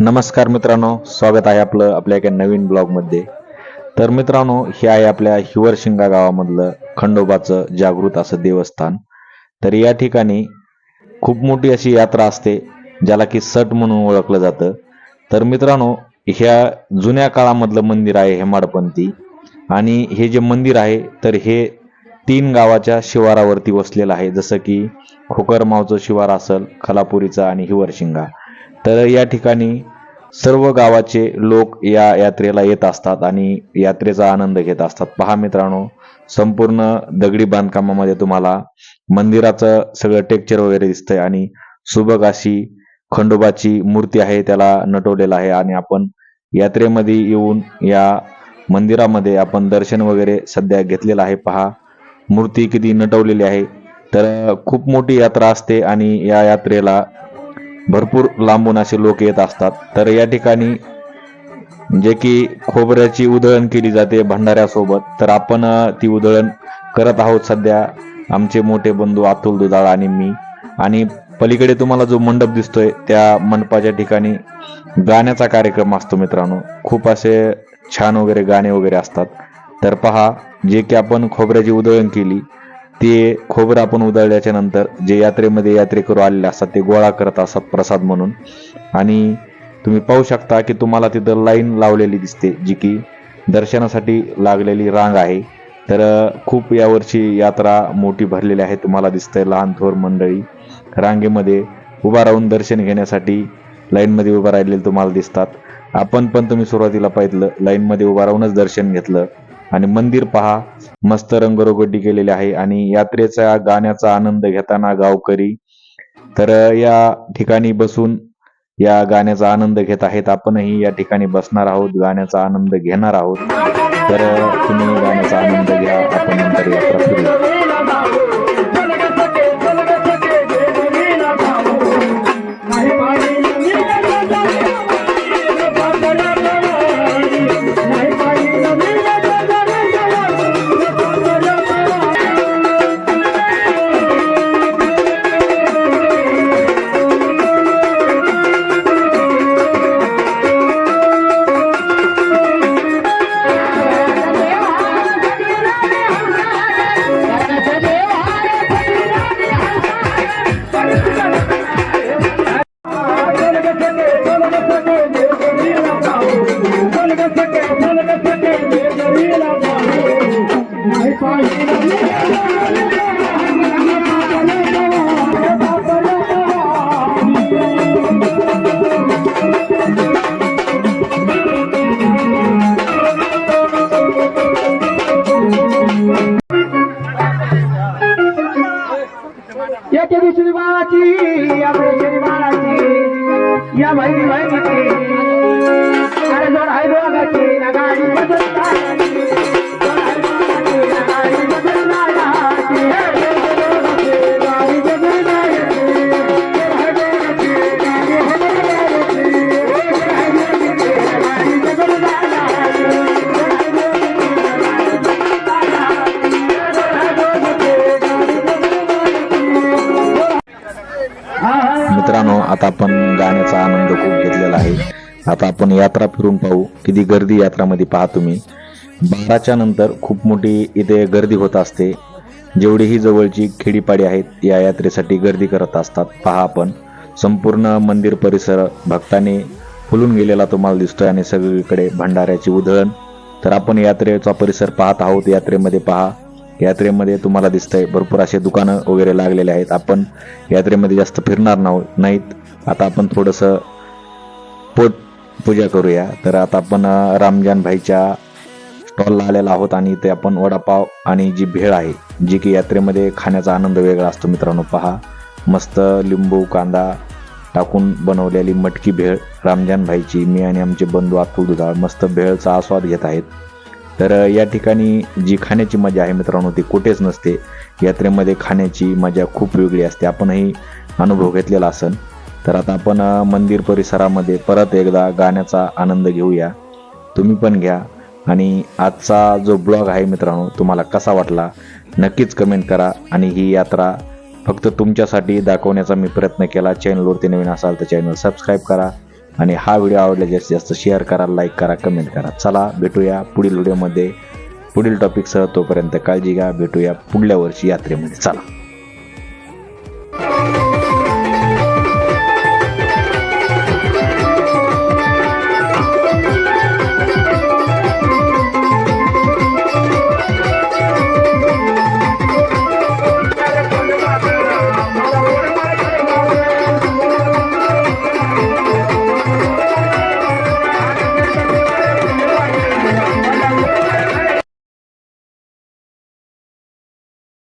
नमस्कार मित्रांनो स्वागत आहे आपलं आपल्या एका नवीन ब्लॉगमध्ये. तर मित्रांनो हे आहे आपल्या हिवरशिंगा गावामधलं खंडोबाचं जागृत असं देवस्थान. तर या ठिकाणी खूप मोठी अशी यात्रा असते ज्याला की सट म्हणून ओळखलं जातं. तर मित्रांनो ह्या जुन्या काळामधलं मंदिर आहे हेमाडपंथी. आणि हे जे मंदिर आहे तर हे तीन गावाच्या शिवारावरती वसलेलं आहे. जसं की खोकरमावचं शिवार असेल खलापुरीचं आणि हिवरशिंगा तर या ठिकाणी सर्व गावाचे लोक या यात्रेला येत असतात आणि यात्रेचा आनंद घेत असतात. पहा मित्रांनो संपूर्ण दगडी बांधकामामध्ये तुम्हाला मंदिराचं सगळं टेक्चर वगैरे दिसतंय आणि सुबक अशी खंडोबाची मूर्ती आहे त्याला नटवलेलं आहे आणि आपण यात्रेमध्ये येऊन या मंदिरामध्ये आपण दर्शन वगैरे सध्या घेतलेलं आहे. पहा मूर्ती किती नटवलेली आहे. तर खूप मोठी यात्रा असते आणि या यात्रेला भरपूर लांबून असे लोक येत असतात. तर या ठिकाणी जे की खोबऱ्याची उधळण केली जाते भंडाऱ्यासोबत. तर आपण ती उधळण करत आहोत सध्या. आमचे मोठे बंधू अतुल दुधाळ आणि मी. आणि पलीकडे तुम्हाला जो मंडप दिसतोय त्या मंडपाच्या ठिकाणी गाण्याचा कार्यक्रम असतो मित्रांनो. खूप असे छान वगैरे गाणे वगैरे असतात. तर पहा जे की आपण खोबऱ्याची उधळण केली ते खोबरं आपण उधळल्याच्या नंतर जे यात्रेमध्ये यात्रेकरू आलेले असतात ते गोळा करत असतात प्रसाद म्हणून. आणि तुम्ही पाहू शकता की तुम्हाला तिथं लाईन लावलेली दिसते जी की दर्शनासाठी लागलेली रांग आहे. तर खूप यावर्षी यात्रा मोठी भरलेली आहे तुम्हाला दिसतंय लहान थोर मंडळी. रांगेमध्ये उभा राहून दर्शन घेण्यासाठी लाईनमध्ये उभं राहिलेले तुम्हाला दिसतात. आपण पण तुम्ही सुरुवातीला पाहिलं लाईनमध्ये उभा राहूनच दर्शन घेतलं. आणि मंदिर पहा. मस्त रंगरोगटी केलेली आहे आणि यात्रेचा गाण्याचा आनंद घेताना गावकरी. तर या ठिकाणी बसून या गाण्याचा आनंद घेत आहेत. आपणही या ठिकाणी बसणार आहोत गाण्याचा आनंद घेणार आहोत. तर तुम्ही गाण्याचा आनंद घ्या. आपण नंतर यात्रा याच्या बाळाची आपल्या शनी बाळाची या भाई भाई आता आपण गाण्याचा आनंद खूप घेतलेला आहे. आता आपण यात्रा फिरून पाहू किती गर्दी यात्रामध्ये पहा तुम्ही. बाराच्या नंतर खूप मोठी इथे गर्दी होत असते. जेवढीही जवळची खेडीपाडी आहेत या यात्रेसाठी गर्दी करत असतात. पहा आपण संपूर्ण मंदिर परिसर भक्ताने फुलून गेलेला तुम्हाला दिसतोय आणि सगळीकडे भंडाऱ्याची उधळण. तर आपण यात्रेचा परिसर पाहत आहोत. यात्रेमध्ये पहा यात्रेमध्ये तुम्हाला दिसतंय भरपूर असे दुकानं वगैरे लागलेले आहेत. आपण यात्रेमध्ये जास्त फिरणार नाहीत. आता आपण थोडंसं पोट पूजा करूया. तर आता आपण रामजान भाईच्या स्टॉलला आलेला आहोत आणि इथे आपण वडापाव आणि जी भेळ आहे जी की यात्रेमध्ये खाण्याचा आनंद वेगळा असतो मित्रांनो. पहा मस्त लिंबू कांदा टाकून बनवलेली मटकी भेळ रामजान भाईची. मी आणि आमचे बंधू अतुल दुधाळ मस्त भेळचा आस्वाद घेत आहेत. तर या ठिकाणी जी खाण्याची मजा आहे मित्रांनो ती कुठेच नसते. यात्रेमध्ये खाण्याची मजा खूप वेगळी असते. आपणही अनुभव घेतलेला असन. तर आता आपण मंदिर परिसरामध्ये परत एकदा गाण्याचा आनंद घेऊया. तुम्ही पण घ्या. आणि आजचा जो ब्लॉग आहे मित्रांनो तुम्हाला कसा वाटला? नक्कीच कमेंट करा. आणि ही यात्रा फक्त तुमच्यासाठी दाखवण्याचा मी प्रयत्न केला. चॅनलवरती नवीन असाल तर चॅनल सबस्क्राईब करा. आणि हा व्हिडिओ आवडला जास्तीत जास्त शेअर करा लाईक करा कमेंट करा. चला भेटूया पुढील व्हिडिओमध्ये पुढील टॉपिकसह तोपर्यंत काळजी घ्या. भेटूया पुढल्या वर्षी यात्रेमध्ये. चला.